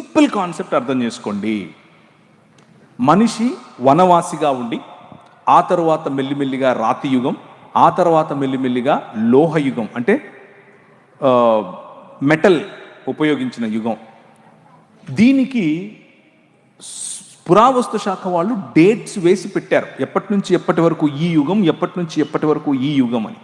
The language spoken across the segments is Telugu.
సింపుల్ కాన్సెప్ట్ అర్థం చేసుకోండి. మనిషి వనవాసిగా ఉండి ఆ తరువాత మెల్లిమెల్లిగా రాతి యుగం ఆ తర్వాత మెల్లిమెల్లిగా లోహయుగం అంటే మెటల్ ఉపయోగించిన యుగం. దీనికి పురావస్తు శాఖ వాళ్ళు డేట్స్ వేసి పెట్టారు. ఎప్పటి నుంచి ఎప్పటి వరకు ఈ యుగం ఎప్పటి నుంచి ఎప్పటి వరకు ఈ యుగం అని.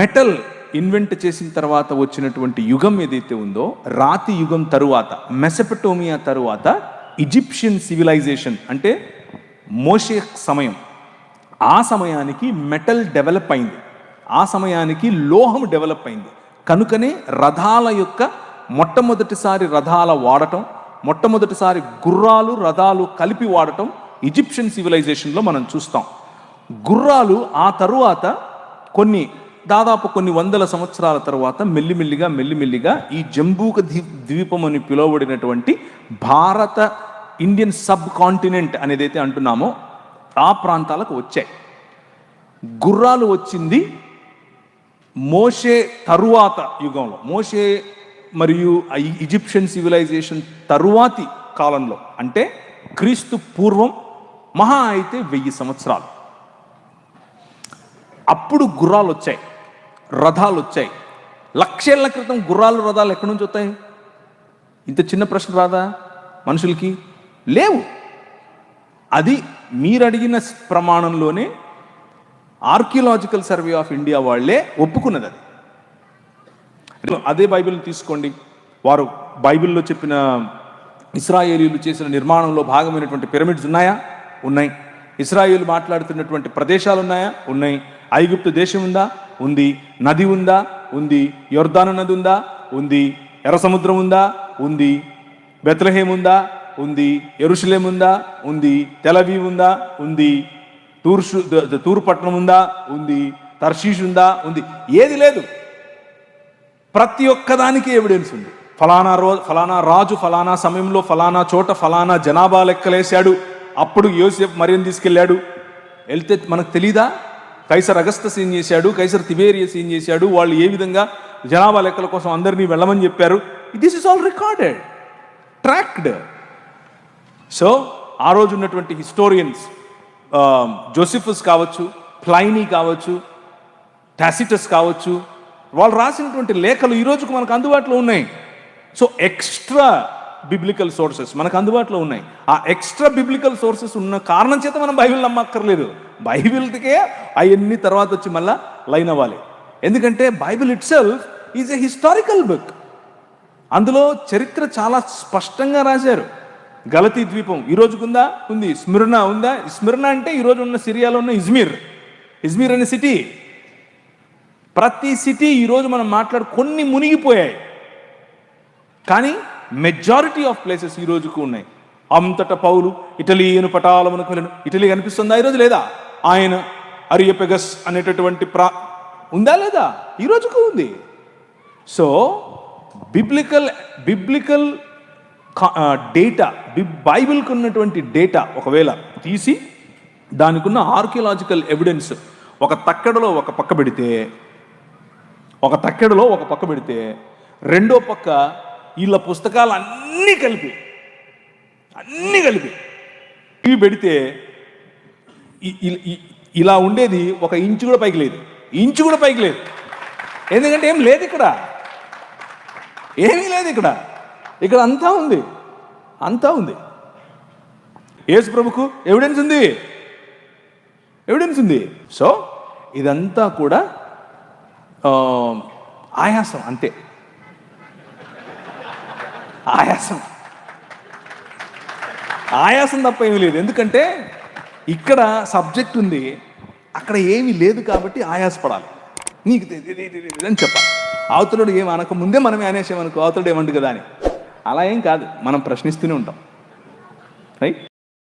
మెటల్ ఇన్వెంట్ చేసిన తర్వాత వచ్చినటువంటి యుగం ఏదైతే ఉందో రాతి యుగం తరువాత మెసపటోమియా తరువాత ఈజిప్షియన్ సివిలైజేషన్ అంటే మోషే సమయం. ఆ సమయానికి మెటల్ డెవలప్ అయింది. ఆ సమయానికి లోహం డెవలప్ అయింది. కనుకనే రథాల యొక్క మొట్టమొదటిసారి రథాల వాడటం మొట్టమొదటిసారి గుర్రాలు రథాలు కలిపి వాడటం ఈజిప్షియన్ సివిలైజేషన్లో మనం చూస్తాం. గుర్రాలు ఆ తరువాత కొన్ని దాదాపు కొన్ని వందల సంవత్సరాల తర్వాత మెల్లిమెల్లిగా మెల్లిమెల్లిగా ఈ జంబూక ద్వీపం అని పిలువబడినటువంటి భారత ఇండియన్ సబ్ కాంటినెంట్ అనేదైతే అంటున్నామో ఆ ప్రాంతాలకు వచ్చాయి. గుర్రాలు వచ్చింది మోషే తరువాత యుగంలో. మోషే మరియు ఈ- ఈజిప్షియన్ సివిలైజేషన్ తరువాతి కాలంలో. అంటే క్రీస్తు పూర్వం మహా అయితే వెయ్యి సంవత్సరాలు. అప్పుడు గుర్రాలు వచ్చాయి రథాలు వచ్చాయి లక్షేళ్ళ క్రితం గుర్రాలు రథాలు ఎక్కడి నుంచి వస్తాయి? ఇంత చిన్న ప్రశ్న రాదా మనుషులకి? లేవు. అది మీరు అడిగిన ప్రమాణంలోనే ఆర్కియలాజికల్ సర్వే ఆఫ్ ఇండియా వాళ్ళే ఒప్పుకున్నది అది. అదే బైబిల్ తీసుకోండి. వారు బైబిల్లో చెప్పిన ఇస్రాయేలీలు చేసిన నిర్మాణంలో భాగమైనటువంటి పిరమిడ్స్ ఉన్నాయా? ఉన్నాయి. ఇస్రాయేల్ మాట్లాడుతున్నటువంటి ప్రదేశాలు ఉన్నాయా ఉన్నాయి. ఐగుప్తు దేశం ఉందా. ఉంది నది ఉందా? ఉంది. యొర్దాను నది ఉందా? ఉంది. ఎర్ర సముద్రం ఉందా? ఉంది. బెత్లహేమ్ ఉందా? ఉంది. ఎరుషులేం ఉందా? ఉంది. తెలవీ ఉందా? ఉంది. తూర్షు ద- పట్టణం తూర్పట్నం ఉందా? ఉంది. తర్షీష్ ఉందా? ఉంది. ఏది లేదు. ప్రతి ఒక్కదానికి ఎవిడెన్స్ ఉంది. ఫలానా రోజు ఫలానా రాజు ఫలానా సమయంలో ఫలానా చోట ఫలానా జనాభా లెక్కలేశాడు. అప్పుడు యోసేఫ్ మరియం తీసుకెళ్ళాడు. వెళ్తే మనకు తెలీదా? కైసర్ అగస్తస్ ఏం చేశాడు కైసర్ తిబేరియస్ ఏం చేశాడు. వాళ్ళు ఏ విధంగా జనాభా లెక్కల కోసం అందరినీ వెళ్ళమని చెప్పారు. This is all recorded tracked so ఆ రోజు ఉన్నటువంటి హిస్టోరియన్స్ జోసిఫస్ um, కావచ్చు ప్లైనీ కావచ్చు టాసిటస్ కావచ్చు వాళ్ళు రాసినటువంటి లేఖలు ఈ రోజుకు మనకు అందుబాటులో ఉన్నాయి. సో ఎక్స్ట్రా బిబ్లికల్ సోర్సెస్ మనకు అందుబాటులో ఉన్నాయి. ఆ ఎక్స్ట్రా బిబ్లికల్ సోర్సెస్ ఉన్న కారణం చేత మనం బైబిల్ నమ్మక్కర్లేదు. బైబిల్కే అవన్నీ తర్వాత వచ్చి మళ్ళా లైన్ అవ్వాలి. ఎందుకంటే Bible itself is a historical book. అందులో చరిత్ర చాలా స్పష్టంగా రాశారు. గలతీ ద్వీపం ఈ రోజుకుందా? ఉంది. స్మిర్నా ఉందా? స్మిర్నా అంటే ఈరోజు ఉన్న సిరియాలో ఉన్న ఇజ్మీర్. ఇజ్మీర్ అనే సిటీ. ప్రతి సిటీ ఈరోజు మనం మాట్లాడు కొన్ని మునిగిపోయాయి. కానీ మెజారిటీ ఆఫ్ ప్లేసెస్ ఈ రోజుకు ఉన్నాయి. అంతట పౌలు ఇటలీను పటాలమునకు వెళ్ళను ఇటలీ కనిపిస్తుందా ఈరోజు లేదా? ఆయన అరియపెగస్ అనేటటువంటి ప్రా ఉందా లేదా? ఈ రోజుకు ఉంది. సో బిబ్లికల్ బిబ్లికల్ డేటా బైబిల్కి ఉన్నటువంటి డేటా ఒకవేళ తీసి దానికున్న ఆర్కియలాజికల్ ఎవిడెన్స్ ఒక తక్కెడలో ఒక పక్క పెడితే ఒక తక్కెడలో ఒక పక్క పెడితే రెండో పక్క వీళ్ళ పుస్తకాలు అన్నీ కలిపి అన్నీ కలిపి ఇవి పెడితే ఇలా ఉండేది ఒక ఇంచు కూడా పైకి లేదు. ఇంచు కూడా పైకి లేదు. ఎందుకంటే ఏం లేదు ఇక్కడ. ఏమీ లేదు ఇక్కడ. ఇక్కడ అంతా ఉంది. అంతా ఉంది. యేసు ప్రభుకు ఎవిడెన్స్ ఉంది. ఎవిడెన్స్ ఉంది. సో ఇదంతా కూడా ఆ, ఆయాసం అంతే. ఆయాసం. ఆయాసం తప్ప ఏమీ లేదు. ఎందుకంటే ఇక్కడ సబ్జెక్ట్ ఉంది అక్కడ ఏమీ లేదు కాబట్టి ఆయాసపడాలి. నీకు అని చెప్పాలి. అవతలుడు ఏం అనక ముందే మనమే అనేసామనుకో అవతలుడు ఏమండు కదా అని. అలా ఏం కాదు మనం ప్రశ్నిస్తూనే ఉంటాం. రైట్?